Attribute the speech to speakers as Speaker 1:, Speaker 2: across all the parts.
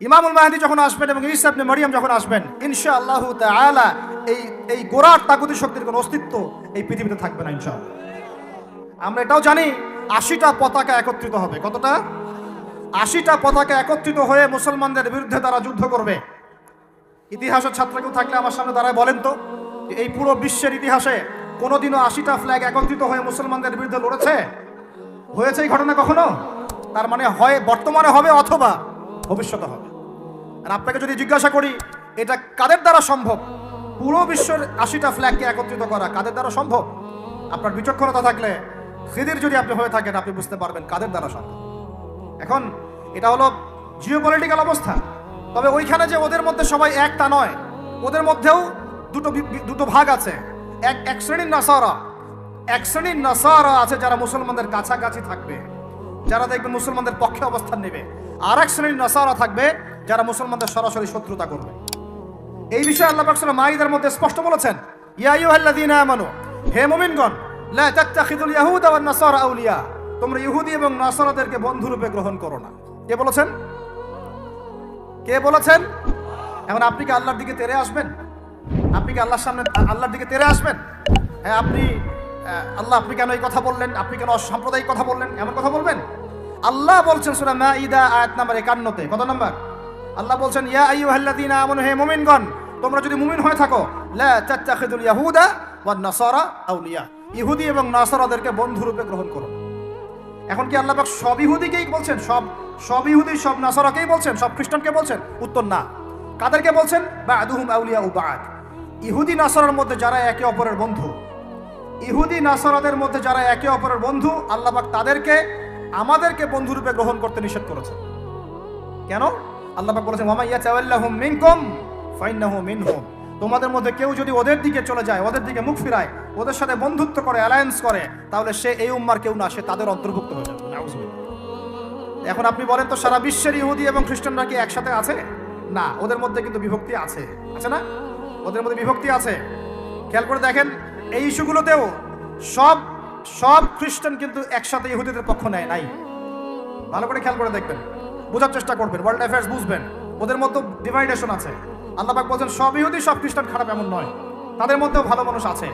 Speaker 1: ইমামুল মাহাদি যখন আসবেন এবং ঈসা ইবনে মারিয়াম যখন আসবেন ইনশা আল্লাহ তাআলা এই এই গোড়ার তাগুতি শক্তির কোনো অস্তিত্ব এই পৃথিবীতে থাকবে না, ইনশাআল্লাহ। আমরা এটাও জানি, আশিটা পতাকা একত্রিত হবে। কতটা? আশিটা পতাকা একত্রিত হয়ে মুসলমানদের বিরুদ্ধে তারা যুদ্ধ করবে। ইতিহাসের ছাত্র কেউ থাকলে আমার সামনে দাঁড়ায় বলেন তো এই পুরো বিশ্বের ইতিহাসে কোনোদিনও আশিটা ফ্ল্যাগ একত্রিত হয়ে মুসলমানদের বিরুদ্ধে লড়েছে? হয়েছে এই ঘটনা কখনো? তার মানে হয়, বর্তমানে হবে অথবা ভবিষ্যতে হবে। আর আপনাকে যদি জিজ্ঞাসা করি, এটা কাদের দ্বারা সম্ভব? পুরো বিশ্বের আশিটা ফ্ল্যাগকে একত্রিত করা কাদের দ্বারা সম্ভব? আপনার বিচক্ষণতা থাকলে খিদির যদি আপনি হয়ে থাকেন, আপনি বুঝতে পারবেন কাদের দ্বারা সম্ভব। এখন, এটা হলো জিও পলিটিক্যাল অবস্থা। তবে ওইখানে যে ওদের মধ্যে সবাই এক তা নয়। ওদের মধ্যেও দুটো দুটো ভাগ আছে। এক এক শ্রেণির নাসারা। এক শ্রেণির নাসারা আছে যারা মুসলমানদের কাছাকাছি থাকবে। যারা দেখবে মুসলমানদের পক্ষে অবস্থান নেবে। আর এক শ্রেণির নাসারা থাকবে যারা মুসলমানদের সরাসরি শত্রুতা করবে। এই বিষয়ে আল্লাহ পাক সূরা মাইদার মধ্যে স্পষ্ট বলেছেন, ইয়া আইয়ুহাল্লাযীনা আমানু, হে মুমিনগণ, লা তাত্তাখিযুল ইয়াহুদা ওয়ান নাসারা আউলিয়া, তোমরা ইহুদি এবং নাসারাদেরকে বন্ধুরূপে গ্রহণ করো না। কে বলেছেন? কে বলেছেন? এখন আপনি কি আল্লাহর দিকে তেরে আসবেন? আপনি কি আল্লাহর সামনে, আল্লাহর দিকে তেরে আসবেন? হ্যাঁ আপনি আল্লাহ আপনি কেন এই কথা বললেন? আপনি কেন অসাম্প্রদায়িক কথা বললেন? এমন কথা বলবেন? আল্লাহ বলছেন সূরা মাঈদা আয়াত নাম্বার 51 তে কত নাম্বার? আল্লাহ বলছেন, ইয়া আইয়ুহাল্লাযীনা আমানু, হে মুমিনগণ, তোমরা যদি মুমিন হয়ে থাকো, লা তাত্তাখিযুল ইয়াহুদা ওয়ান নাসারা আউলিয়া। ইহুদি এবং নাসারাদেরকে বন্ধুরূপে গ্রহণ করো। এখন কি আল্লাহ পাক সব ইহুদিকেই বলছেন? সব সব ইহুদি, সব নাসারাকেই বলছেন? সব খ্রিস্টানকে বলছেন? উত্তর না। কাদেরকে বলছেন? বা আদুহুম আউলিয়া উবাদ ইহুদি, নাসারার মধ্যে যারা একে অপরের বন্ধু, ইহুদি, নাসারাদের মধ্যে যারা একে অপরের বন্ধু, আল্লাহ পাক তাদেরকে, আমাদেরকে বন্ধুরূপে গ্রহণ করতে নিষেধ করেছে কেন? আল্লাহ পাক বলেছেন, ওয়ামা ইয়াতাওয়াল্লাহুম মিনকুম, ফাইন্নাহু মিনহুম। তোমাদের মধ্যে কেউ যদি ওদের দিকে চলে যায়, ওদের দিকে মুখ ফিরায়, ওদের সাথে বন্ধুত্ব করে অ্যালায়েন্স করে, তাহলে সে এই উম্মার কেউ না, সে তাদের অন্তর্ভুক্ত হয়ে যাবে। এখন আপনি বলেন তো, সারা বিশ্বের ইহুদি এবং খ্রিস্টানরা কি একসাথে আছে? না, ওদের মধ্যে কিন্তু বিভক্তি আছে। আছে না? ওদের মধ্যে বিভক্তি আছে। খেয়াল করে দেখেন, এই ইস্যুগুলোতেও সব সব খ্রিস্টান কিন্তু একসাথে ইহুদিদের পক্ষ নেয় নাই। ভালো করে খেয়াল করে দেখবেন। বোঝার চেষ্টা করবেন ওয়ার্ল্ড অ্যাফেয়ার্স বুঝবেন। ওদের মধ্যে ডিভাইডেশন আছে। আল্লাহ পাক বলছেন, সব ইহুদি, সব খ্রিস্টান খারাপ এমন নয়। তাদের মধ্যেও ভালো মানুষ আছে।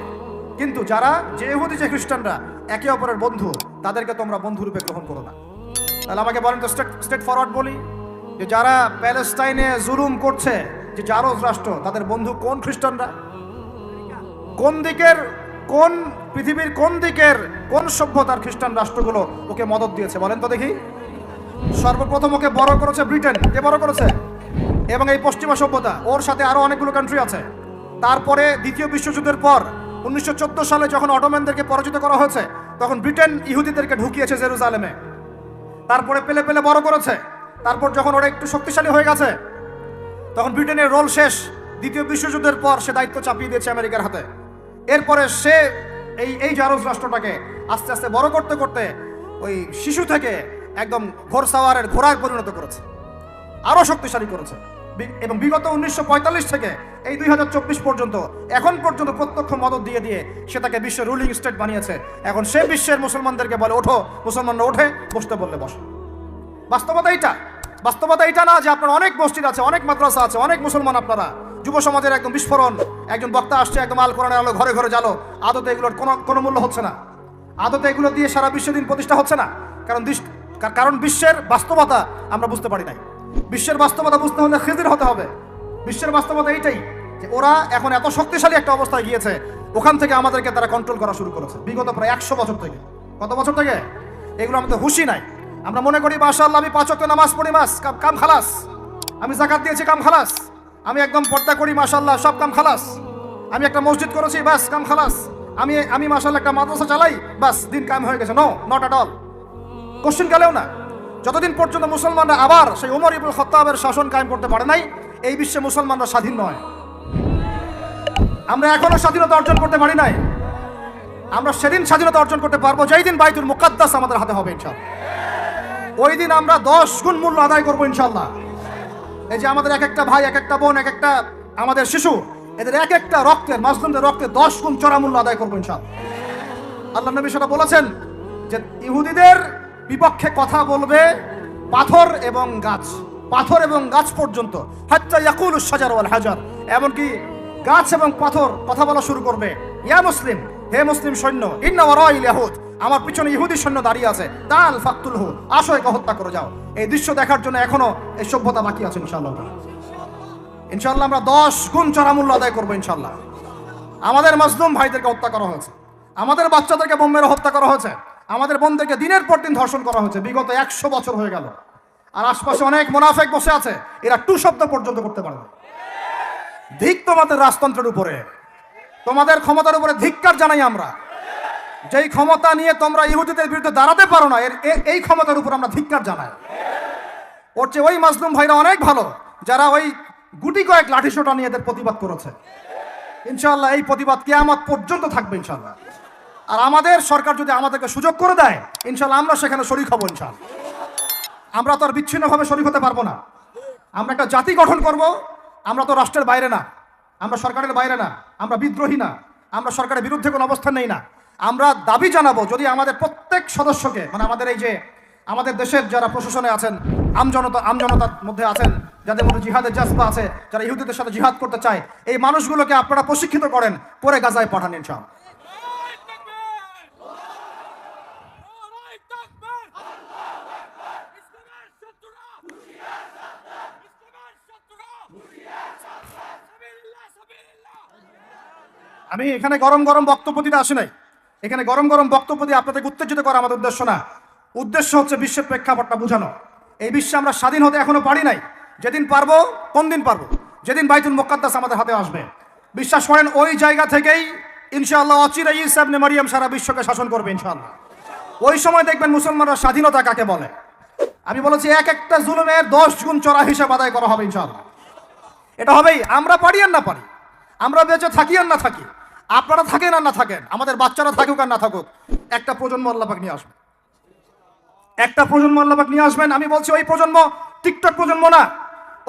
Speaker 1: কিন্তু যারা, যে ইহুদি, যে খ্রিস্টানরা, একে অপরের বন্ধু, তাদেরকে তোমরা বন্ধুরূপে গ্রহণ করো না। তাহলে আমাকে বলেন তো স্টেট স্টেট ফরওয়ার্ড বলি? যে যারা প্যালেস্টাইনে জুলুম করছে, যে জারজ রাষ্ট্র, তাদের বন্ধু কোন খ্রিস্টানরা? কোন দিকের, কোন পৃথিবীর কোন দিকের, কোন সভ্যতার খ্রিস্টান রাষ্ট্রগুলো ওকে মদত দিয়েছে? বলেন তো দেখি। সর্বপ্রথম ওকে বড় করেছে ব্রিটেন। কে বড় করেছে? এবং এই পশ্চিমা সভ্যতা, ওর সাথে আরও অনেকগুলো কান্ট্রি আছে। তারপরে দ্বিতীয় বিশ্বযুদ্ধের পর, উনিশশো চোদ্দ সালে যখন অটোম্যানদেরকে পরাজিত করা হয়েছে, তখন ব্রিটেন ইহুদিদেরকে ঢুকিয়েছে জেরুজালেমে। তারপরে পেলে পেলে বড় করেছে। তারপর যখন ওরা একটু শক্তিশালী হয়ে গেছে, তখন ব্রিটেনের রোল শেষ। দ্বিতীয় বিশ্বযুদ্ধের পর সে দায়িত্ব চাপিয়ে দিয়েছে আমেরিকার হাতে। এরপরে সে এই এই জারজ রাষ্ট্রটাকে আস্তে আস্তে বড় করতে করতে ওই শিশু থেকে একদম ঘোড়সাওয়ারের ঘোড়ায় পরিণত করেছে। আরও শক্তিশালী করেছে। এবং বিগত উনিশশো পঁয়তাল্লিশ থেকে এই দুই হাজার চব্বিশ পর্যন্ত, এখন পর্যন্ত প্রত্যক্ষ মদত দিয়ে দিয়ে সে তাকে বিশ্বের রুলিং স্টেট বানিয়েছে। এখন সে বিশ্বের মুসলমানদেরকে বলে, ওঠো, মুসলমানরা ওঠে, বসতে বললে বসে। বাস্তবতা এইটা। বাস্তবতা এইটা না যে আপনার অনেক মসজিদ আছে, অনেক মাদ্রাসা আছে, অনেক মুসলমান আপনারা। যুব সমাজের একদম বিস্ফোরণ। একজন বক্তা আসছে, একদম আল কোরআনের আলো ঘরে ঘরে জালো আদতে এগুলোর কোনো কোনো মূল্য হচ্ছে না। আদতে এগুলো দিয়ে সারা বিশ্ব দিন প্রতিষ্ঠা হচ্ছে না। কারণ কারণ বিশ্বের বাস্তবতা আমরা বুঝতে পারি নাই। বিশ্বের বাস্তবতা বুঝতে হলে খেজির হতে হবে। বিশ্বের বাস্তবতা এইটাই যে ওরা এখন এত শক্তিশালী একটা অবস্থায় গিয়েছে, ওখান থেকে আমাদেরকে তারা কন্ট্রোল করা শুরু করেছে। বিগত প্রায় একশো বছর থেকে। কত বছর থেকে? এগুলো আমাদের হুশি নাই। আমরা মনে করি, মাশাআল্লাহ, আমি পাঁচ নামাজ পড়ি মাস কাম খালাস। আমি জাকাত দিয়েছি, কাম খালাস। আমি একদম পর্দা করি, মাশাআল্লাহ, সব কাম খালাস। আমি একটা মসজিদ করেছি, বাস, কাম খালাস। আমি আমি মাশাআল্লাহ একটা মাদ্রাসা চালাই, বাস, দিন কাম হয়ে গেছে। No not at all question গেলেও না। যতদিন পর্যন্ত মুসলমানরা আবার সেই উমর ইবুল খত্তাবের শাসন কায়েম করতে পারে নাই, এই বিশ্বে মুসলমানরা স্বাধীন নয়। আমরা এখনও স্বাধীনতা অর্জন করতে পারি নাই। আমরা সেদিন স্বাধীনতা অর্জন করতে পারব, যেই দিন বাইতুল মুকাদ্দাস আমাদের হাতে হবে, ইনশাল্লাহ। ওই দিন আমরা দশ গুণ মূল্য আদায় করব, ইনশাল্লাহ। এই যে আমাদের এক একটা ভাই, এক একটা বোন, এক একটা আমাদের শিশু, এদের এক একটা রক্তের, মাসলুমদের রক্তে দশ গুণ চড়া মূল্য আদায় করব, ইনশাল্লাহ। আল্লাহ নবী সেটা বলেছেন যে ইহুদিদের বিপক্ষে কথা বলবে পাথর এবং গাছ, পাথর এবং গাছ পর্যন্ত। হাত্তা ইয়াকুল সাজার ওয়াল হাজার। এমনকি গাছ এবং পাথর কথা বলা শুরু করবে। ইয়া মুসলিম, হে মুসলিম সৈন্য, ইন্না ওয়ারাইল ইয়াহুদ। আমার পিছনে ইহুদি সৈন্য দাঁড়িয়ে আছে। তাল ফাকতুল হু আসো একে হত্যা করে যাও। এই দৃশ্য দেখার জন্য এখনও এই সভ্যতা বাকি আছে ইনশাআল্লাহ। ইনশাআল্লাহ আমরা দশ গুণ চড়া মূল্য আদায় করব ইনশাআল্লাহ। আমাদের মাজলুম ভাইদেরকে হত্যা করা হয়েছে। আমাদের বাচ্চাদেরকে বোম্বের হত্যা করা হয়েছে। আমাদের বোনদেরকে দিনের পর দিন ধর্ষণ করা হয়েছে। বিগত একশো বছর হয়ে গেল। আর আশপাশে অনেক মুনাফেক বসে আছে। এরা টু শব্দ পর্যন্ত করতে পারবে ধিক তোমাদের রাজতন্ত্রের উপরে। তোমাদের ক্ষমতার উপরে ধিক্কার জানাই আমরা। যেই ক্ষমতা নিয়ে তোমরা ইহুদিদের বিরুদ্ধে দাঁড়াতে পারো না, এর এই ক্ষমতার উপর আমরা ধিক্কার জানাই। ওর চেয়ে ওই মাজলুম ভাইরা অনেক ভালো, যারা ওই গুটি কয়েক লাঠিসোটা নিয়ে এদের প্রতিবাদ করেছে। ইনশাল্লাহ এই প্রতিবাদ কেয়ামত পর্যন্ত থাকবে ইনশাআল্লাহ। আর আমাদের সরকার যদি আমাদেরকে সুযোগ করে দেয়, ইনশাআল্লাহ আমরা সেখানে শরিক হব, ইনশাআল্লাহ। আমরা তো আর বিচ্ছিন্নভাবে শরিক হতে পারব না। আমরা একটা জাতি গঠন করব, আমরা তো রাষ্ট্রের বাইরে না। আমরা সরকারের বাইরে না, আমরা বিদ্রোহী না। আমরা সরকারের বিরুদ্ধে কোনো অবস্থান নেই না। আমরা দাবি জানাব, যদি আমাদের প্রত্যেক সদস্যকে মানে আমাদের এই যে, আমাদের দেশের যারা প্রশাসনে আছেন আমজনতা আমজনতার মধ্যে আছেন, যাদের মধ্যে জিহাদের জাজবা আছে, যারা ইহুদিদের সাথে জিহাদ করতে চায়, এই মানুষগুলোকে আপনারা প্রশিক্ষিত করেন করে গাজায় পাঠান, ইনশাআল্লাহ। আমি এখানে গরম গরম বক্তব্য দিতে আসি নাই। এখানে গরম গরম বক্তব্য দিয়ে আপনাদেরকে উত্তেজিত করা আমাদের উদ্দেশ্য না। উদ্দেশ্য হচ্ছে বিশ্বের প্রেক্ষাপটটা বোঝানো। এই বিশ্বে আমরা স্বাধীন হতে এখনও পারি নাই। যেদিন পারব, কোন দিন পারব? যেদিন বাইতুল মোকাদ্দাস আমাদের হাতে আসবে। বিশ্বাস করেন, ওই জায়গা থেকেই ইনশাআল্লাহ অচিরে ইসাবনে মারিয়াম সারা বিশ্বকে শাসন করবে ইনশাআল্লাহ। ওই সময় দেখবেন মুসলমানরা স্বাধীনতা কাকে বলে? আমি বলেছি, এক একটা জুলুমের দশ গুণ চড়া হিসাব আদায় করা হবে ইনশাআল্লাহ। এটা হবেই, আমরা পারি আর না পারি। আমরা বেঁচে থাকি আর না থাকি। আপনারা থাকেন আর না থাকেন, আমাদের বাচ্চারা থাকুক আর না থাকুক, একটা প্রজন্ম আল্লাপাক নিয়ে আসবেন। একটা প্রজন্ম আল্লাপাক নিয়ে আসবেন, আমি বলছি ওই প্রজন্ম টিকটক প্রজন্ম না,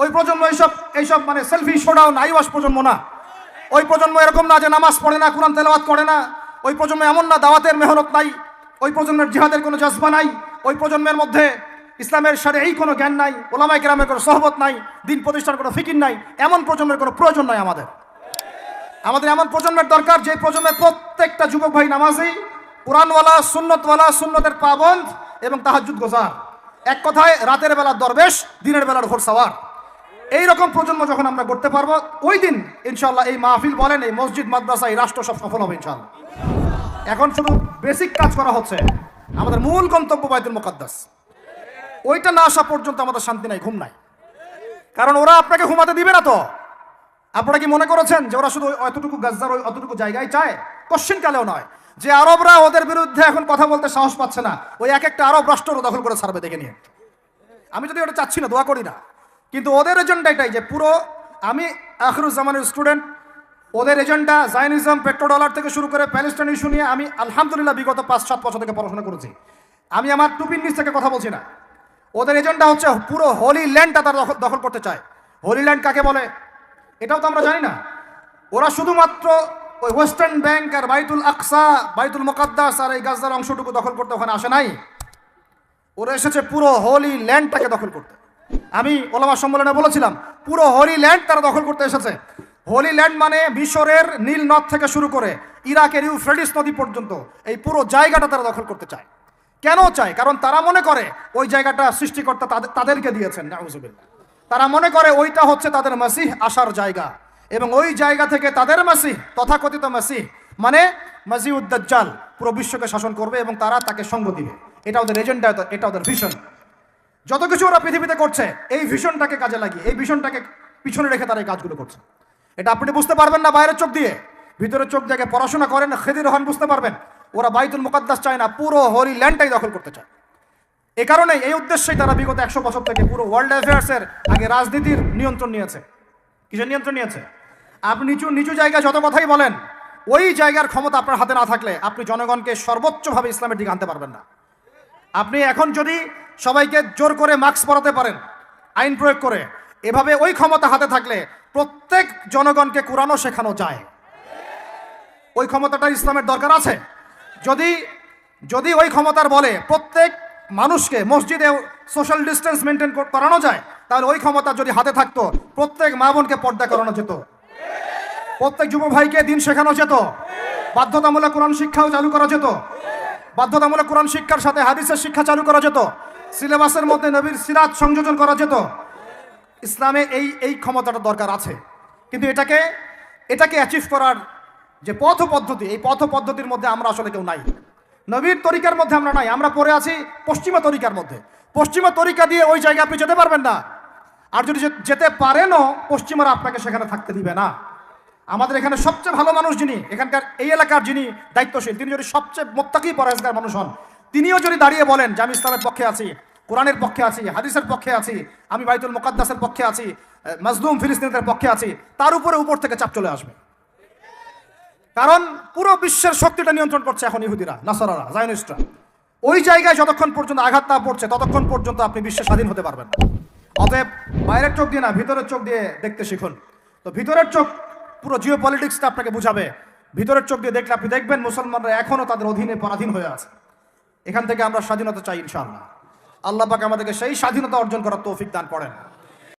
Speaker 1: ওই প্রজন্ম এইসব এইসব মানে সেলফি শোডাউন, আইওয়াস প্রজন্ম না। ওই প্রজন্ম এরকম না যে নামাজ পড়ে না, কোরআন তেলাওয়াত করে না, ওই প্রজন্ম এমন না, দাওয়াতের মেহনত নাই, ওই প্রজন্মের জিহাদের কোনো জজবা নাই, ওই প্রজন্মের মধ্যে ইসলামের সাথে এই কোনো জ্ঞান নাই ওলামাই গ্রামের কোনো সহবত নাই, দিন প্রতিষ্ঠার কোনো ফিকির নাই, এমন প্রজন্মের কোনো প্রয়োজন নাই আমাদের। আমাদের এমন প্রজন্মের দরকার, যে প্রজন্মের প্রত্যেকটা যুবক ভাই নামাজি, কোরআনওয়ালা, সুন্নতওয়ালা, সুন্নতের পাবন্দ এবং তাহাজুদ গোজার। এক কথায়, রাতের বেলার দরবেশ, দিনের বেলার ভোর সাওয়ার। এই রকম প্রজন্ম যখন আমরা করতে পারব, ওই দিন ইনশাল্লাহ এই মাহফিল বলেন, এই মসজিদ, মাদ্রাসা, এই রাষ্ট্র সব সফল হবে ইনশাল্লাহ এখন শুধু বেসিক কাজ করা হচ্ছে, আমাদের মূল গন্তব্য বাইতুল মোকাদ্দাস। ওইটা না আসা পর্যন্ত আমাদের শান্তি নাই, ঘুম নাই। কারণ ওরা আপনাকে ঘুমাতে দিবে না তো। আপনারা কি মনে করেছেন যে ওরা শুধু অতটুকু গাজার ওই অতটুকু জায়গায় চায়? কোশ্চিন কালেও নয়। যে আরবরা ওদের বিরুদ্ধে এখন কথা বলতে সাহস পাচ্ছে না, ওই এক একটা আরব রাষ্ট্র দখল করে ছাড়বে দেখে নিয়ে। আমি যদি ওটা চাচ্ছি না, দোয়া করি না। কিন্তু ওদের এজেন্ডা এটাই যে পুরো, আমি আখরুজ্জামানের স্টুডেন্ট ওদের এজেন্ডা জাইনিজম পেট্রো ডলার থেকে শুরু করে প্যালেস্টাইন ইস্যু নিয়ে আমি আলহামদুলিল্লাহ বিগত পাঁচ, সাত বছর থেকে পড়াশোনা করেছি। আমি আমার টুপির নিচ থেকে কথা বলছি না। ওদের এজেন্ডা হচ্ছে পুরো হোলি ল্যান্ডটা তারা দখল করতে চায়। হোলি ল্যান্ড কাকে বলে? এটাও তো আমরা জানি না। ওরা শুধুমাত্র ওই ওয়েস্টার্ন ব্যাংক আর বাইতুল আকসা, বাইতুল মোকাদ্দাস আর এই গাজদার অংশটুকু দখল করতে ওখানে আসে নাই। ওরা এসেছে পুরো হোলি ল্যান্ডটাকে দখল করতে। আমি ওলামা সম্মেলনে বলেছিলাম, পুরো হোলি ল্যান্ড তারা দখল করতে এসেছে। হোলি ল্যান্ড মানে মিশরের নীল নদ থেকে শুরু করে ইরাকের ইউফ্রেডিস নদী পর্যন্ত এই পুরো জায়গাটা তারা দখল করতে চায়। কেন চায়? কারণ তারা মনে করে ওই জায়গাটা সৃষ্টিকর্তা তাদেরকে দিয়েছেন, নাউজুবিল্লাহ। তারা মনে করে ওইটা হচ্ছে তাদের মাসিহ আসার জায়গা। এবং ওই জায়গা থেকে তাদের মাসিহ, তথাকথিত মাসিহ মানে মাজিউদ্দাজ্জাল পুরো বিশ্বকে শাসন করবে এবং তারা তাকে সঙ্গ দিবে। এটা ওদের এজেন্ডা, এটা ওদের ভিশন যত কিছু ওরা পৃথিবীতে করছে, এই ভিশনটাকে কাজে লাগিয়ে, এই ভিশনটাকে পিছনে রেখে তারা এই কাজগুলো করছে। এটা আপনি বুঝতে পারবেন না বাইরের চোখ দিয়ে। ভিতরের চোখ দিয়ে পড়াশোনা করেন, খেদির হন বুঝতে পারবেন। ওরা বাইতুল মুকাদ্দাস চায় না, পুরো হরি ল্যান্ডটাই দখল করতে চায়। এ কারণেই এই উদ্দেশ্যেই তারা বিগত একশো বছর থেকে পুরো ওয়ার্ল্ড অ্যাফেয়ার্সের আগে রাজনীতির নিয়ন্ত্রণ নিয়েছে। কিসের নিয়ন্ত্রণ নিয়েছে? আপনি নিচু নিচু জায়গায় যত কথাই বলেন, ওই জায়গার ক্ষমতা আপনার হাতে না থাকলে আপনি জনগণকে সর্বোচ্চভাবে ইসলামের দিকে আনতে পারবেন না। আপনি এখন যদি সবাইকে জোর করে মাস্ক পরাতে পারেন, আইন প্রয়োগ করে, এভাবে ওই ক্ষমতা হাতে থাকলে প্রত্যেক জনগণকে কোরআনও শেখানো যায়। ওই ক্ষমতাটা ইসলামের দরকার আছে? যদি যদি ওই ক্ষমতার বলে প্রত্যেক মানুষকে মসজিদে সোশ্যাল ডিস্টেন্স মেনটেন করানো যায়, তাহলে ওই ক্ষমতা যদি হাতে থাকতো, প্রত্যেক মা বোনকে পর্দা করানো যেত। প্রত্যেক যুব ভাইকে দিন শেখানো যেত। বাধ্যতামূলক কোরআন শিক্ষাও চালু করা যেত। বাধ্যতামূলক কোরআন শিক্ষার সাথে হাদিসের শিক্ষা চালু করা যেত। সিলেবাসের মধ্যে নবীর সিরাত সংযোজন করা যেত। ইসলামে এই এই ক্ষমতাটা দরকার আছে। কিন্তু এটাকে এটাকে অ্যাচিভ করার যে পথ পদ্ধতি এই পথ পদ্ধতির মধ্যে আমরা আসলে কেউ নাই। নবীর তরিকার মধ্যে আমরা নাই, আমরা পড়ে আছি পশ্চিমা তরিকার মধ্যে। পশ্চিমা তরিকা দিয়ে ওই জায়গায় আপনি যেতে পারবেন না। আর যদি যেতে পারেনও, পশ্চিমারা আপনাকে সেখানে থাকতে দিবে না। আমাদের এখানে সবচেয়ে ভালো মানুষ যিনি, এখানকার এই এলাকার যিনি দায়িত্বশীল, তিনি যদি সবচেয়ে মোত্তাকি পরেজগার মানুষ হন, তিনিও যদি দাঁড়িয়ে বলেন যে, আমি ইসলামের পক্ষে আছি, কোরআনের পক্ষে আছি, হাদিসের পক্ষে আছি, আমি বাইতুল মোকাদ্দাসের পক্ষে আছি মাজলুম ফিলিস্তিনিদের পক্ষে আছি, তার উপরে উপর থেকে চাপ চলে আসবে। কারণ পুরো বিশ্বের শক্তিটা নিয়ন্ত্রণ করছে এখন ইহুদিরা, নাসারারা, জায়নিস্টরা। ওই জায়গায় যতক্ষণ পর্যন্ত আঘাত না পড়ছে, ততক্ষণ পর্যন্ত আপনি বিশ্বে স্বাধীন হতে পারবেন না। অতএব বাইরের চোখ দিয়ে না, ভিতরের চোখ দিয়ে দেখতে শিখুন। তো ভিতরের চোখ পুরো জিও পলিটিক্সটা আপনাকে বুঝাবে। ভিতরের চোখ দিয়ে দেখলে আপনি দেখবেন মুসলমানরা এখনও তাদের অধীনে পরাধীন হয়ে আছে। এখান থেকে আমরা স্বাধীনতা চাই ইনশাআল্লাহ। আল্লাহ পাক আমাদেরকে সেই স্বাধীনতা অর্জন করার তৌফিক দান করেন।